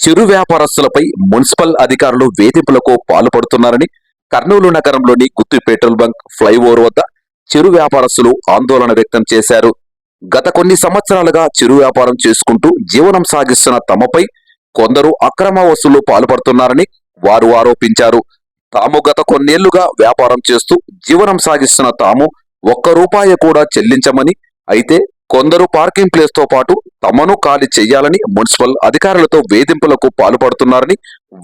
చిరు వ్యాపారస్తులపై municipal అధికారులు వేధింపులకు పాల్పడుతున్నారని కర్నూలు నగరంలోని గుత్తి పెట్రోల్ బంక్ ఫ్లైఓవర్ వద్ద చిరు వ్యాపారస్తులు ఆందోళన వ్యక్తం చేశారు. గత కొన్ని సంవత్సరాలుగా చిరు వ్యాపారం చేసుకుంటూ జీవనం సాగిస్తున్న తమపై కొందరు అక్రమ వసూలు పాల్పడుతున్నారని వారు ఆరోపించారు. తాము గత కొన్నేళ్ళుగా వ్యాపారం చేస్తూ జీవనం సాగిస్తున్న తాము ఒక్క రూపాయి కూడా చెల్లించమని అయితే కొందరు పార్కింగ్ ప్లేస్తో పాటు తమను ఖాళీ చేయాలని మున్సిపల్ అధికారులతో వేధింపులకు పాల్పడుతున్నారని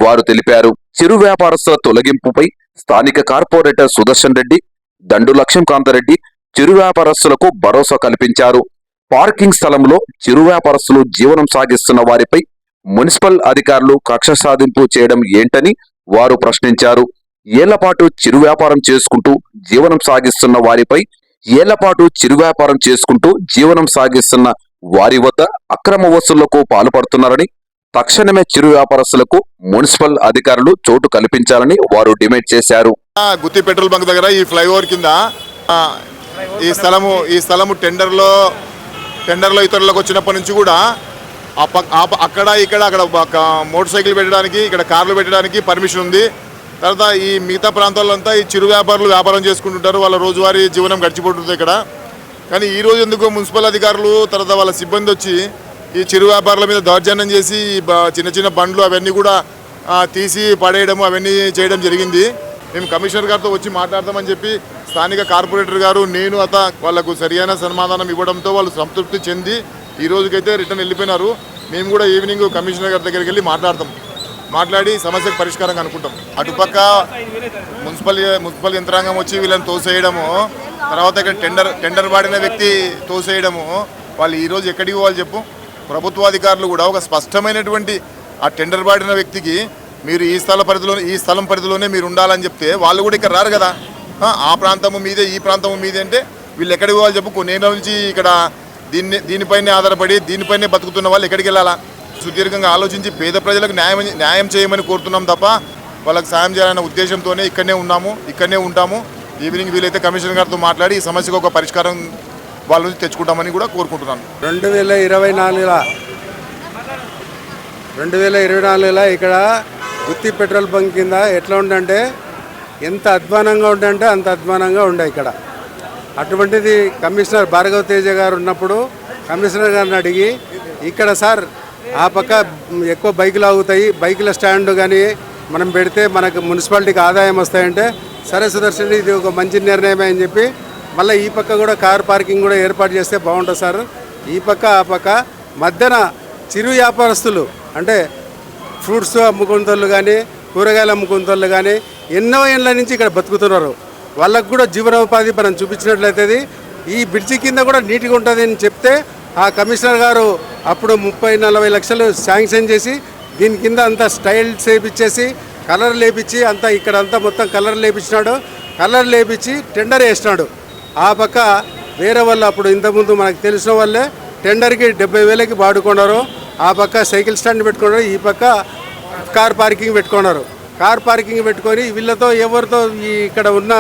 వారు తెలిపారు. చిరు వ్యాపారస్తుల తొలగింపుపై స్థానిక కార్పొరేటర్ సుదర్శన్ రెడ్డి దండు లక్ష్మీకాంతరెడ్డి చిరు వ్యాపారస్తులకు భరోసా కల్పించారు. పార్కింగ్ స్థలంలో చిరు వ్యాపారస్తులు జీవనం సాగిస్తున్న వారిపై మున్సిపల్ అధికారులు కక్ష సాధింపు చేయడం ఏంటని వారు ప్రశ్నించారు. ఏళ్ళపాటు చిరు వ్యాపారం చేసుకుంటూ జీవనం సాగిస్తున్న వారిపై ఏళ్ళపాటు చిరు వ్యాపారం చేసుకుంటూ జీవనం సాగిస్తున్న వారి వద్ద అక్రమ వసూళ్ళకు పాల్పడుతున్నారని తక్షణమే చిరు వ్యాపారస్తులకు మున్సిపల్ అధికారులు చోటు కల్పించాలని వారు డిమాండ్ చేశారు. ఆ, గుత్తి పెట్రోల్ బంక్ దగ్గర ఈ ఫ్లైఓవర్ కింద ఆ, ఈ స్థలము ఈ స్థలము టెండర్లో టెండర్లో ఇతరులకు వచ్చినప్పటి నుంచి కూడా అక్కడ ఇక్కడ అక్కడ ఒక మోటార్ సైకిల్ పెట్టడానికి ఇక్కడ కార్లు పెట్టడానికి పర్మిషన్ ఉంది. తర్వాత ఈ మిగతా ప్రాంతాలంతా ఈ చిరు వ్యాపారులు వ్యాపారం చేసుకుంటుంటారు. వాళ్ళ రోజువారీ జీవనం గడిచిపోతుంది ఇక్కడ. కానీ ఈ రోజు ఎందుకు మున్సిపల్ అధికారులు తర్వాత వాళ్ళ సిబ్బంది వచ్చి ఈ చిరు వ్యాపారుల మీద దౌర్జన్యం చేసి చిన్న చిన్న బండ్లు అవన్నీ కూడా తీసి పడేయడం అవన్నీ చేయడం జరిగింది. మేము కమిషనర్ గారితో వచ్చి మాట్లాడదామని చెప్పి స్థానిక కార్పొరేటర్ గారు నేను అత వాళ్ళకు సరియైన సమాధానం ఇవ్వడంతో వాళ్ళు సంతృప్తి చెంది ఈ రోజుకైతే రిటర్న్ వెళ్ళిపోయినారు. మేము కూడా ఈవినింగ్ కమిషనర్ గారి దగ్గరికి వెళ్ళి మాట్లాడతాం. మాట్లాడి సమస్యకు పరిష్కారం అనుకుంటాం. అటుపక్క మున్సిపల్ మున్సిపల్ యంత్రాంగం వచ్చి వీళ్ళని తోసేయడము తర్వాత ఇక్కడ టెండర్ టెండర్ వాడిన వ్యక్తి తోసేయడము వాళ్ళు ఈరోజు ఎక్కడికి పోవాలి చెప్పు? ప్రభుత్వాధికారులు కూడా ఒక స్పష్టమైనటువంటి ఆ టెండర్ పాడిన వ్యక్తికి మీరు ఈ స్థల పరిధిలో ఈ స్థలం పరిధిలోనే మీరు ఉండాలని చెప్తే వాళ్ళు కూడా ఇక్కడ రారు కదా? ఆ, ప్రాంతము మీదే ఈ ప్రాంతము మీదే అంటే వీళ్ళు ఎక్కడికి పోవాలి చెప్పు? కొన్ని నుంచి ఇక్కడ దీన్ని దీనిపైనే ఆధారపడి దీనిపైనే బతుకుతున్న వాళ్ళు ఎక్కడికి వెళ్ళాలా? సుదీర్ఘంగా ఆలోచించి పేద ప్రజలకు న్యాయం న్యాయం చేయమని కోరుతున్నాం తప్ప వాళ్ళకి సాయం చేయాలనే ఉద్దేశంతోనే ఇక్కడనే ఉన్నాము ఇక్కడనే ఉంటాము. ఈవినింగ్ వీలైతే కమిషనర్ గారితో మాట్లాడి ఈ సమస్యకు ఒక పరిష్కారం వాళ్ళ నుంచి తెచ్చుకుంటామని కూడా కోరుకుంటున్నాను. రెండు వేల ఇరవై నాలుగుల రెండు వేల ఇరవై నాలుగుల ఇక్కడ గుత్తి పెట్రోల్ బంక్ కింద ఎట్లా ఉండంటే ఎంత అధ్వానంగా ఉండంటే అంత అధ్వానంగా ఉండే ఇక్కడ. అటువంటిది కమిషనర్ భార్గవ తేజ గారు ఉన్నప్పుడు కమిషనర్ గారిని అడిగి ఇక్కడ సార్ ఆ పక్క ఎక్కువ బైకులు ఆగుతాయి. బైకుల స్టాండ్ కానీ మనం పెడితే మనకు మున్సిపాలిటీకి ఆదాయం వస్తాయంటే సరే సుదర్శన్ ఇది ఒక మంచి నిర్ణయమే అని చెప్పి మళ్ళీ ఈ పక్క కూడా కార్ పార్కింగ్ కూడా ఏర్పాటు చేస్తే బాగుంటుంది సార్. ఈ పక్క ఆ పక్క మధ్యన చిరు వ్యాపారస్తులు అంటే ఫ్రూట్స్ అమ్ముకుంటోళ్ళు కానీ కూరగాయలు అమ్ముకుంటోళ్ళు కానీ ఎన్నో ఏళ్ళ నుంచి ఇక్కడ బతుకుతున్నారు. వాళ్ళకు కూడా జీవనోపాధి మనం చూపించినట్లయితే ఈ బ్రిడ్జి కింద కూడా నీట్గా ఉంటుంది అని చెప్తే ఆ కమిషనర్ గారు అప్పుడు ముప్పై నలభై లక్షలు శాంక్షన్ చేసి దీని కింద అంతా స్టైల్స్ వేపించేసి కలర్ లేపించి అంతా ఇక్కడ అంతా మొత్తం కలర్ లేపించినాడు. కలర్ లేపించి టెండర్ వేసినాడు. ఆ పక్క వేరే వాళ్ళు అప్పుడు ఇంతకుముందు మనకు తెలిసిన వాళ్ళే టెండర్కి డెబ్బై వేలకి వాడుకున్నారు. ఆ పక్క సైకిల్ స్టాండ్ పెట్టుకున్నారు. ఈ పక్క కార్ పార్కింగ్ పెట్టుకున్నారు. కార్ పార్కింగ్ పెట్టుకొని వీళ్ళతో ఎవరితో ఈ ఇక్కడ ఉన్న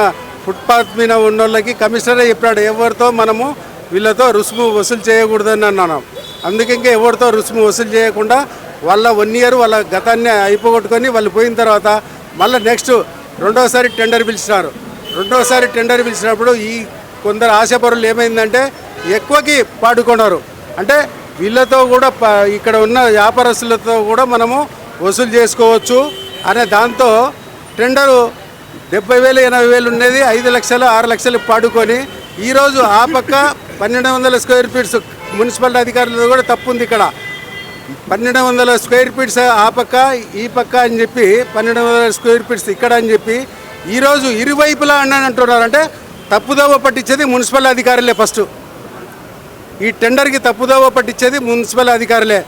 ఫుట్పాత్ మీద ఉన్న వాళ్ళకి కమిషనరే చెప్పినాడు. ఎవరితో మనము వీళ్ళతో రుసుము వసూలు చేయకూడదని అన్నాను. అందుకే ఇంకా ఎవరితో రుసుము వసూలు చేయకుండా వాళ్ళ వన్ ఇయర్ వాళ్ళ గతాన్ని అయిపోగొట్టుకొని వాళ్ళు పోయిన తర్వాత మళ్ళీ నెక్స్ట్ రెండోసారి టెండర్ పిలిచినారు. రెండోసారి టెండర్ పిలిచినప్పుడు ఈ కొందరు ఆశపరులు ఏమైందంటే ఎక్కువకి పాడుకున్నారు. అంటే వీళ్ళతో కూడా ప- ఇక్కడ ఉన్న వ్యాపారస్తులతో కూడా మనము వసూలు చేసుకోవచ్చు అనే దాంతో టెండరు డెబ్బై వేలు ఎనభై వేలు ఉండేది ఐదు లక్షలు ఆరు లక్షలు పాడుకొని ఈరోజు ఆ పక్క పన్నెండు వందల స్క్వేర్ ఫీట్స్ మున్సిపల్ అధికారులతో కూడా తప్పు ఉంది ఇక్కడ. పన్నెండు వందల స్క్వేర్ ఫీట్స్ ఆ పక్క ఈ పక్క అని చెప్పి పన్నెండు వందల స్క్వేర్ ఫీట్స్ ఇక్కడ అని చెప్పి ఈరోజు ఇరువైపులా అన్నాను అంటున్నారు. అంటే తప్పుదోవ పట్టించేది మున్సిపల్ అధికారులే ఫస్ట్. ఈ టెండర్కి తప్పుదోవ పట్టించేది మున్సిపల్ అధికారులే.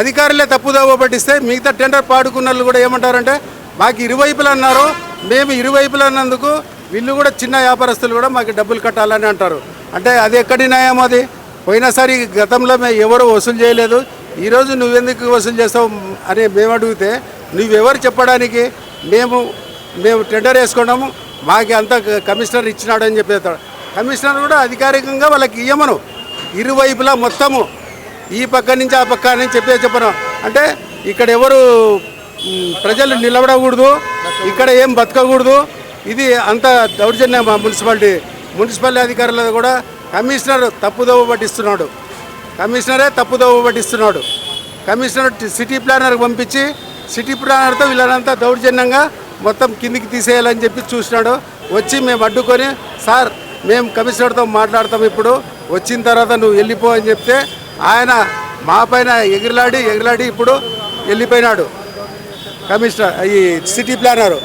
అధికారులే తప్పుదోవ పట్టిస్తే మిగతా టెండర్ పాడుకున్న వాళ్ళు కూడా ఏమంటారంటే మాకు ఇరువైపులు అన్నారు మేము ఇరువైపులు అన్నందుకు వీళ్ళు కూడా చిన్న వ్యాపారస్తులు కూడా మాకు డబ్బులు కట్టాలని అంటారు. అంటే అది ఎక్కడి న్యాయం అది? పోయినసారి గతంలో మేము ఎవరు వసూలు చేయలేదు. ఈరోజు నువ్వెందుకు వసూలు చేస్తావు అని మేము అడిగితే నువ్వెవరు చెప్పడానికి? మేము మేము టెండర్ వేసుకున్నాము మాకు అంత కమిషనర్ ఇచ్చినాడు అని చెప్పేస్తాడు కమిషనర్ కూడా అధికారికంగా వాళ్ళకి ఇయ్యమను. ఇరువైపులా మొత్తము. ఈ పక్క నుంచి ఆ పక్క అని చెప్పే చెప్పను. అంటే ఇక్కడ ఎవరు ప్రజలు నిలబడకూడదు. ఇక్కడ ఏం బతకకూడదు. ఇది అంత దౌర్జన్యం మా మున్సిపాలిటీ. మున్సిపల్ అధికారులు కూడా కమిషనర్ తప్పుదోవ పట్టిస్తున్నాడు. కమిషనరే తప్పుదోవ పట్టిస్తున్నాడు. కమిషనర్ సిటీ ప్లానర్కి పంపించి సిటీ ప్లానర్తో వీళ్ళనంతా దౌర్జన్యంగా మొత్తం కిందికి తీసేయాలని చెప్పి చూసినాడు. వచ్చి మేము అడ్డుకొని సార్ మేము కమిషనర్తో మాట్లాడతాం ఇప్పుడు. వచ్చిన తర్వాత నువ్వు వెళ్ళిపో అని చెప్తే ఆయన మా పైన ఎగిరిలాడి ఎగిరిలాడి ఇప్పుడు వెళ్ళిపోయినాడు. కమిషనర్ ఈ సిటీ ప్లానరు.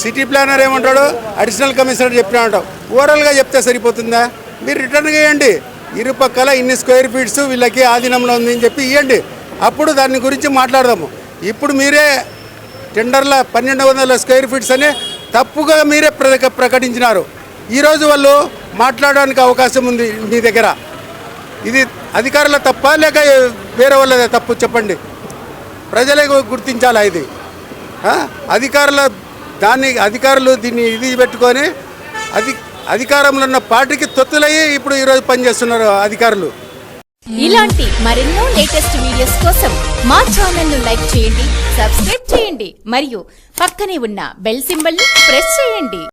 సిటీ ప్లానర్ ఏమంటాడు? అడిషనల్ కమిషనర్ చెప్పినాడు ఓవరాల్గా చెప్తే సరిపోతుందా? మీరు రిటర్న్ చేయండి. ఇరుపక్కల ఇన్ని స్క్వేర్ ఫీట్స్ వీళ్ళకి ఆధీనంలో ఉంది అని చెప్పి ఇవ్వండి అప్పుడు దాని గురించి మాట్లాడదాము. ఇప్పుడు మీరే టెండర్ల పన్నెండు వందల స్క్వేర్ ఫీట్స్ అని తప్పుగా మీరే ప్రక ప్రకటించినారు. ఈరోజు వాళ్ళు మాట్లాడడానికి అవకాశం ఉంది మీ దగ్గర. ఇది అధికారుల తప్ప లేక వేరే వాళ్ళదే తప్పు చెప్పండి. ప్రజలే గుర్తించాలా ఇది? అధికారుల దాన్ని అధికారులు దీన్ని ఇది పెట్టుకొని అది అధికారంలో ఉన్న పార్టీకి తొత్తులయ్యి ఇప్పుడు ఈరోజు పనిచేస్తున్నారు అధికారులు. ఇలాంటి మరెన్నో లేటెస్ట్ వీడియోస్ కోసం మా ఛానల్ను లైక్ చేయండి సబ్స్క్రైబ్ చేయండి మరియు పక్కనే ఉన్న బెల్ సింబల్ని ప్రెస్ చేయండి.